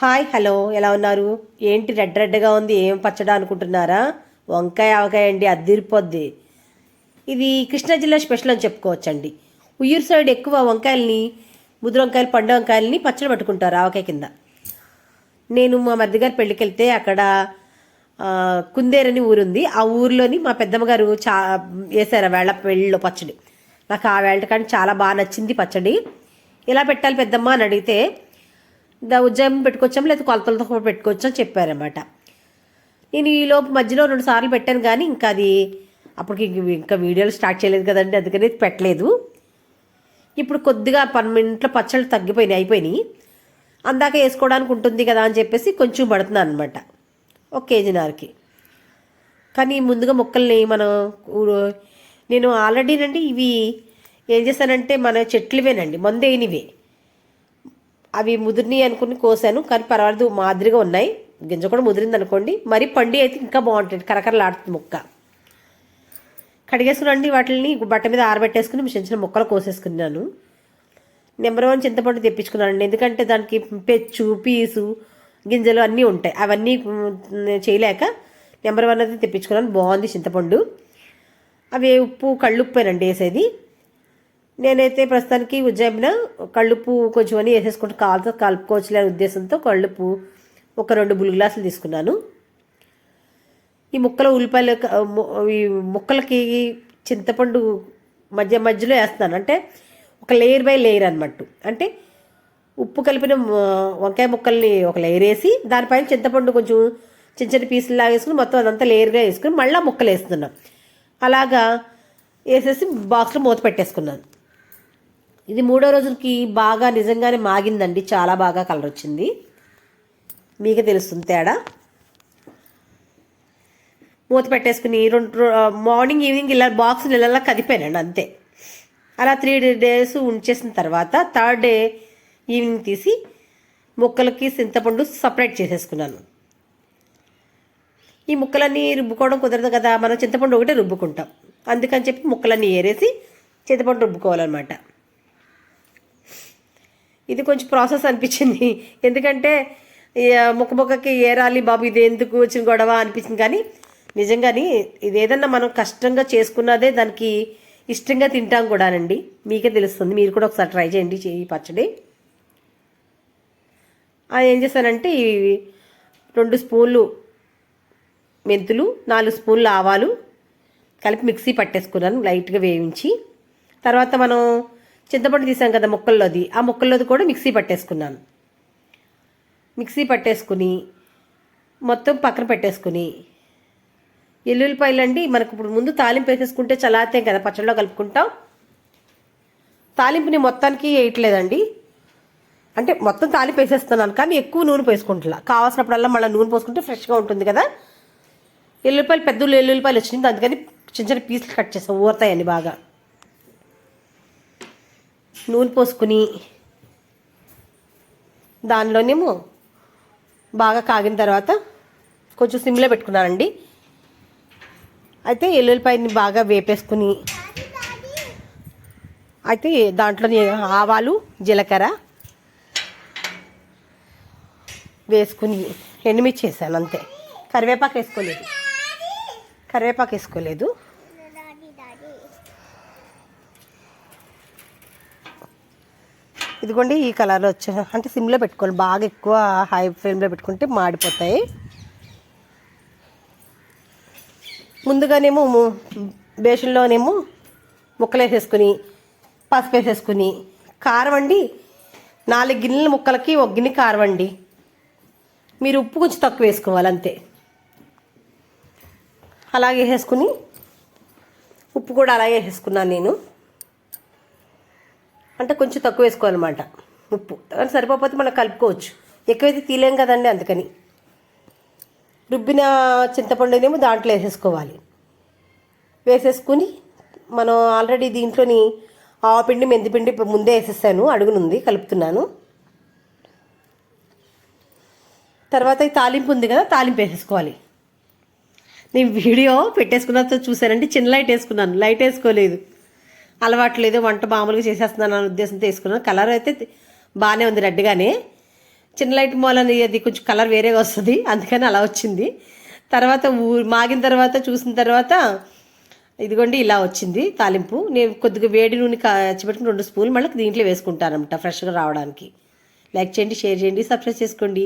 Hi hello. ఎలా ఉన్నారు? ఏంటి రెడ్ రెడ్గా ఉంది? ఏం పచ్చడా అనుకుంటున్నారా? వంకాయ ఆవకాయ అండి అద్దిరిపోద్ది. ఇది కృష్ణా జిల్లా స్పెషల్ అని చెప్పుకోవచ్చండి. ఉయ్యూరు సైడ్ ఎక్కువ వంకాయల్ని ముదురు వంకాయలు పండు వంకాయలని పచ్చడి పట్టుకుంటారు ఆవకాయ కింద. నేను మా మరిది గారి పెళ్ళికి వెళ్తే అక్కడ కుందేరు కుందేరని ఊరుంది. ఆ ఊరిలోని మా పెద్దమ్మ గారు చా వేసారు ఆ వేళ పెళ్ళిలో పచ్చడి. నాకు ఆ వేళ కానీ చాలా బాగా నచ్చింది పచ్చడి. ఎలా పెట్టాలి పెద్దమ్మ అని అడిగితే ఉజ్జాయింపు పెట్టుకోవచ్చాం లేదా కొలతలతో కూడా పెట్టుకోవచ్చు చెప్పారనమాట నేను ఈ లోపు మధ్యలో రెండు సార్లు పెట్టాను కానీ ఇంకా అది అప్పటికి ఇంకా వీడియోలు స్టార్ట్ చేయలేదు కదండి అందుకని పెట్టలేదు. ఇప్పుడు కొద్దిగా పన్నెండింట్లో పచ్చళ్ళు తగ్గిపోయినాయి అయిపోయినాయి. అందాక వేసుకోవడానికి ఉంటుంది కదా అని చెప్పేసి కొంచెం పడుతున్నాను అనమాట ఒక కేజీన్నరకి. కానీ ముందుగా మొక్కల్ని మనం నేను ఆల్రెడీనండి ఇవి ఏం చేశానంటే మన చెట్లువేనండి మందేనివే అవి ముదిరినాయి అనుకుని కోసాను కానీ పర్వాలేదు మాదిరిగా ఉన్నాయి. గింజ కూడా ముదిరింది అనుకోండి. మరి పండి అయితే ఇంకా బాగుంటుంది కరకరలాడుతుంది ముక్క. కడిగేసుకునండి వాటిని బట్ట మీద ఆరబెట్టేసుకుని చిన్న చిన్న ముక్కలు కోసేసుకున్నాను. నెంబర్ వన్ చింతపండు తెప్పించుకున్నానండి. ఎందుకంటే దానికి పెచ్చు పీసు గింజలు అన్నీ ఉంటాయి. అవన్నీ చేయలేక నెంబర్ వన్ అయితే తెప్పించుకున్నాను. బాగుంది చింతపండు. అవి ఉప్పు కళ్ళుప్పేనండి వేసేది. నేనైతే ప్రస్తుతానికి ఉజ్జాయింపున కళ్ళుప్పు కొంచెం అని వేసేసుకుంటూ కాలుతో కలుపుకోవచ్చులే అనే ఉద్దేశంతో కళ్ళుప్పు ఒక రెండు బుల్ గ్లాసులు తీసుకున్నాను. ఈ ముక్కల ఉల్లిపాయలు ఈ ముక్కలకి చింతపండు మధ్య మధ్యలో వేస్తున్నాను. అంటే ఒక లేయర్ బై లేయర్ అన్నమాట. అంటే ఉప్పు కలిపిన వంకాయ ముక్కల్ని ఒక లేయర్ వేసి దానిపైన చింతపండు కొంచెం చిన్న చిన్న పీసులు లాగేసుకుని మొత్తం అదంతా లేయర్గా వేసుకుని మళ్ళీ ముక్కలు వేస్తున్నాం అలాగా వేసేసి బాక్స్లో మూత పెట్టేసుకున్నాను. ఇది మూడో రోజులకి బాగా నిజంగానే మాగిందండి. చాలా బాగా కలర్ వచ్చింది. మీకే తెలుస్తుంది తేడా. మూత పెట్టేసుకుని రెండు మార్నింగ్ ఈవినింగ్ ఇలా బాక్స్ నెలలా కదిపానండి అంతే. అలా త్రీ డేస్ ఉంచేసిన తర్వాత థర్డ్ డే ఈవినింగ్ తీసి ముక్కలకి చింతపండు సపరేట్ చేసేసుకున్నాను. ఈ ముక్కలన్నీ రుబ్బుకోవడం కుదరదు కదా మనం చింతపండు ఒకటే రుబ్బుకుంటాం. అందుకని చెప్పి ముక్కలన్నీ ఏరేసి చింతపండు రుబ్బుకోవాలన్నమాట. ఇది కొంచెం ప్రాసెస్ అనిపించింది. ఎందుకంటే ఈ, ముక్క ముక్కకి ఏరాలి బాబు ఇది ఎందుకు వచ్చిన గొడవ అనిపించింది. కానీ నిజంగాని ఇది ఏదన్నా మనం కష్టంగా చేసుకున్నదే దానికి ఇష్టంగా తింటాం కూడానండి. మీకే తెలుస్తుంది. మీరు కూడా ఒకసారి ట్రై చేయండి. ఈ పచ్చడి. ఏం చేశానంటే ఈ రెండు స్పూన్లు మెంతులు నాలుగు స్పూన్లు ఆవాలు కలిపి మిక్సీ పట్టేసుకున్నాను. లైట్గా వేయించి. తర్వాత మనం చింతపండు తీసాం కదా ముక్కల్లోది. ఆ ముక్కల్లోది కూడా మిక్సీ పట్టేసుకున్నాను. మిక్సీ పట్టేసుకుని మొత్తం పక్కన పెట్టేసుకుని ఎల్లుల్లిపాయలు అండి మనకు ఇప్పుడు ముందు తాలింపు వేసేసుకుంటే చల్లారితే కదా పచ్చడిలో కలుపుకుంటాం. తాలింపుని మొత్తానికి వేయట్లేదండి. అంటే మొత్తం తాలింపు వేసేస్తున్నాను కానీ ఎక్కువ నూనె పోసుకుంటున్నా కావాల్సినప్పుడల్లా మళ్ళీ నూనె పోసుకుంటే ఫ్రెష్గా ఉంటుంది కదా. ఎల్లుల్లిపాయలు పెద్ద ఎల్లుల్లిపాయలు వచ్చింది. అందుకని చిన్న చిన్న పీసులు కట్ చేస్తాం ఊరతాయండి బాగా. నూనె పోసుకుని దానిలోనేమో బాగా కాగిన తర్వాత కొంచెం సిమ్లో పెట్టుకున్నానండి. అయితే ఎల్లుల్లిపాయని బాగా వేపేసుకుని అయితే దాంట్లో ఆవాలు జీలకర్ర వేసుకుని ఎండుమిర్చి వేసాను అంతే. కరివేపాకు వేసుకోలేదు. కరివేపాకు వేసుకోలేదు. ఇదిగోండి ఈ కలర్లో వచ్చే అంటే సిమ్లో పెట్టుకోవాలి. బాగా ఎక్కువ హై ఫ్లేమ్లో పెట్టుకుంటే మాడిపోతాయి. ముందుగానేమో బేషన్లోనేమో ముక్కలు వేసేసుకుని పసుపు వేసేసుకుని కారం అండి నాలుగు గిన్నెల ముక్కలకి ఒక గిన్నె కారం అండి మీరు ఉప్పు కొంచెం తక్కువ వేసుకోవాలి అంతే. అలాగే వేసేసుకుని ఉప్పు కూడా అలాగే వేసేసుకున్నాను నేను. అంటే కొంచెం తక్కువ వేసుకోవాలన్నమాట. ఉప్పు. కానీ సరిపోతే మనం కలుపుకోవచ్చు. ఎక్కువైతే తీలేం కదండి అందుకని. రుబ్బిన చింతపండునేమో దాంట్లో వేసేసుకోవాలి. వేసేసుకుని మనం ఆల్రెడీ దీంట్లోని ఆవపిండి మెంతిపిండి ముందే వేసేసాను. అడుగునుంది. కలుపుతున్నాను. తర్వాత ఈ తాలింపు ఉంది కదా తాలింపు వేసేసుకోవాలి. నేను వీడియో పెట్టేసుకున్నతో చూశానంటే చిన్న లైట్ వేసుకున్నాను. లైట్ వేసుకోలేదు. అలవాటు లేదు వంట మామూలుగా చేసేస్తున్నాను అనే ఉద్దేశంతో వేసుకున్నాను. కలర్ అయితే బాగానే ఉంది రెడ్గానే చిన్న లైట్ మూలని అది కొంచెం కలర్ వేరేగా వస్తుంది అందుకని అలా వచ్చింది. తర్వాత ఊరు మాగిన తర్వాత చూసిన తర్వాత ఇదిగోండి ఇలా వచ్చింది తాలింపు. నేను కొద్దిగా వేడి నూనె కాచిపెట్టుకుని రెండు స్పూన్లు మళ్ళీ దీంట్లో వేసుకుంటానమాట ఫ్రెష్గా రావడానికి. లైక్ చేయండి షేర్ చేయండి సబ్స్క్రైబ్ చేసుకోండి.